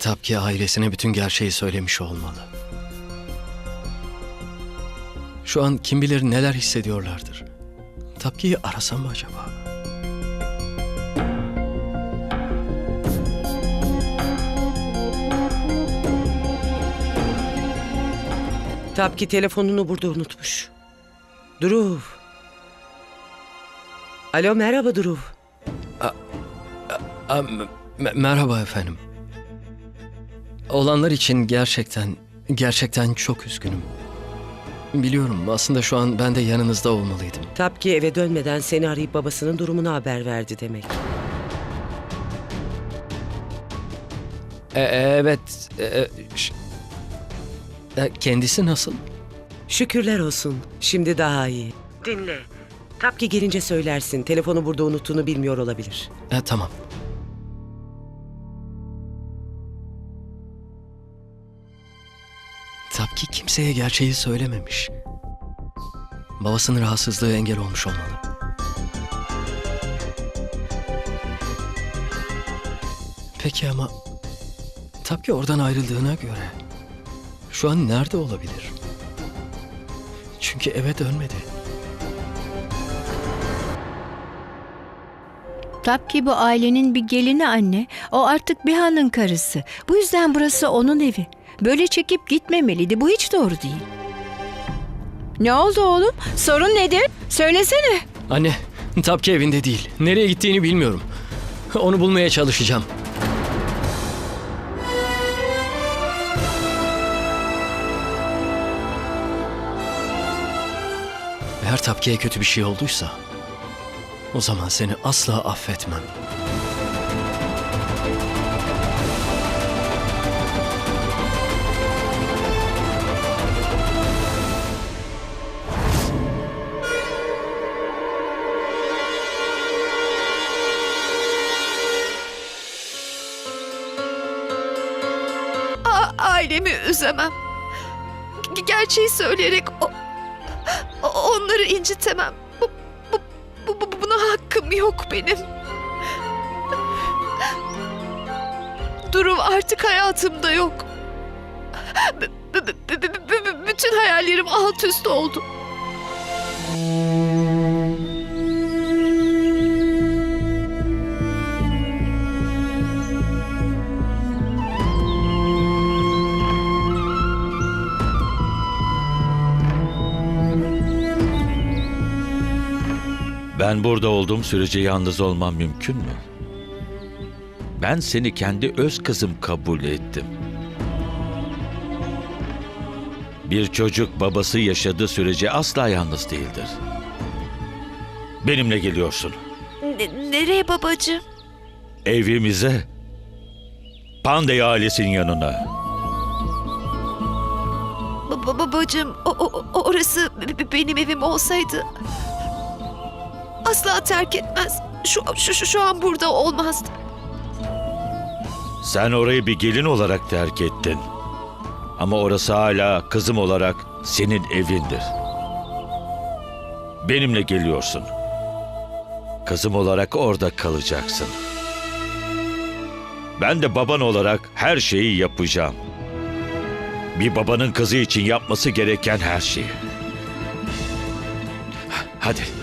Tapki ailesine bütün gerçeği söylemiş olmalı. Şu an kim bilir neler hissediyorlardır. Tapki'yi arasam mı acaba? Tapki telefonunu burada unutmuş. Dhruv. Alo merhaba Dhruv. Aa, m- m- merhaba efendim. Olanlar için gerçekten, gerçekten çok üzgünüm. Biliyorum aslında şu an ben de yanınızda olmalıydım. Tapki eve dönmeden seni arayıp babasının durumunu haber verdi demek. E, evet, e, ş- e, kendisi nasıl? Şükürler olsun. Şimdi daha iyi. Dinle. Tapki gelince söylersin. Telefonu burada unuttuğunu bilmiyor olabilir. E, tamam. Tapki kimseye gerçeği söylememiş. Babasının rahatsızlığı engel olmuş olmalı. Peki ama Tapki oradan ayrıldığına göre şu an nerede olabilir? Çünkü eve dönmedi. Tapki bu ailenin bir gelini anne. O artık Biha'nın karısı. Bu yüzden burası onun evi. Böyle çekip gitmemeliydi. Bu hiç doğru değil. Ne oldu oğlum? Sorun nedir? Söylesene. Anne, Tapki evinde değil. Nereye gittiğini bilmiyorum. Onu bulmaya çalışacağım. Eğer Tapki'ye kötü bir şey olduysa, o zaman seni asla affetmem. Ailemi üzemem. Gerçeği söyleyerek onları incitemem. Bu, bu, bu, bu- buna hakkım yok benim. Durum artık hayatımda yok. B- bütün hayallerim alt üst oldu. Ben burada olduğum sürece yalnız olmam mümkün mü? Ben seni kendi öz kızım kabul ettim. Bir çocuk babası yaşadığı sürece asla yalnız değildir. Benimle geliyorsun. Ne- nereye babacığım? Evimize. Pandey ailesinin yanına. Ba- ba- babacığım o, o- orası benim evim olsaydı asla terk etmez. Şu, şu, şu, an burada olmazdı. Sen orayı bir gelin olarak terk ettin. Ama orası hala kızım olarak senin evindir. Benimle geliyorsun. Kızım olarak orada kalacaksın. Ben de baban olarak her şeyi yapacağım. Bir babanın kızı için yapması gereken her şeyi. Hadi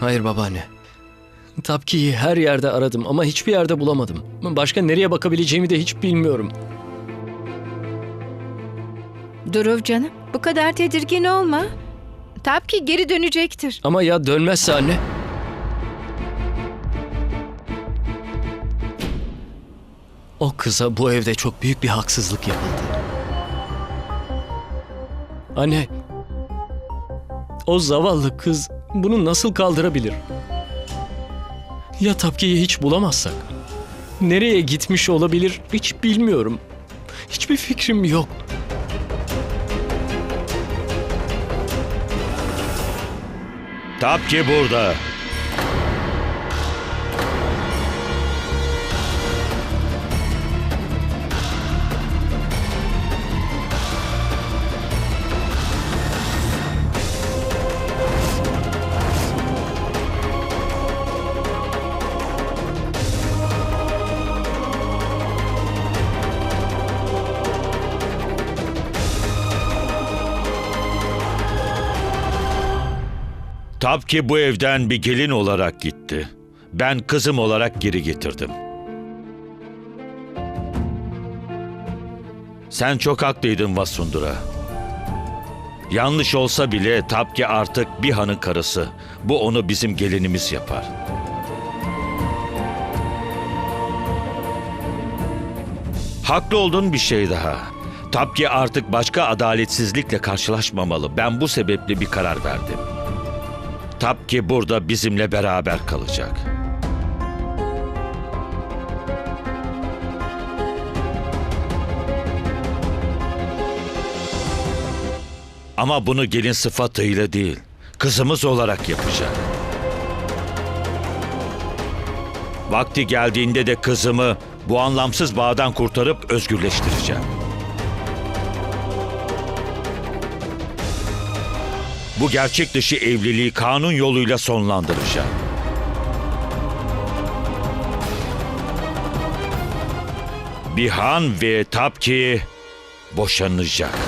Hayır babaanne. Tapki'yi her yerde aradım ama hiçbir yerde bulamadım. Başka nereye bakabileceğimi de hiç bilmiyorum. Duruv canım. Bu kadar tedirgin olma. Tapki geri dönecektir. Ama ya dönmezse anne? O kıza bu evde çok büyük bir haksızlık yapıldı. Anne, o zavallı kız bunu nasıl kaldırabilir? Ya Tapki'yi hiç bulamazsak? Nereye gitmiş olabilir hiç bilmiyorum. Hiçbir fikrim yok. Tapki burada. Tapki bu evden bir gelin olarak gitti. Ben kızım olarak geri getirdim. Sen çok haklıydın Vasundura. Yanlış olsa bile Tapki artık bir hanın karısı. Bu onu bizim gelinimiz yapar. Haklı olduğun bir şey daha. Tapki artık başka adaletsizlikle karşılaşmamalı. Ben bu sebeple bir karar verdim. Tapki burada bizimle beraber kalacak. Ama bunu gelin sıfatıyla değil, kızımız olarak yapacak. Vakti geldiğinde de kızımı bu anlamsız bağdan kurtarıp özgürleştireceğim. Bu gerçek dışı evliliği kanun yoluyla sonlandıracağım. Bihan ve Tapki boşanacak.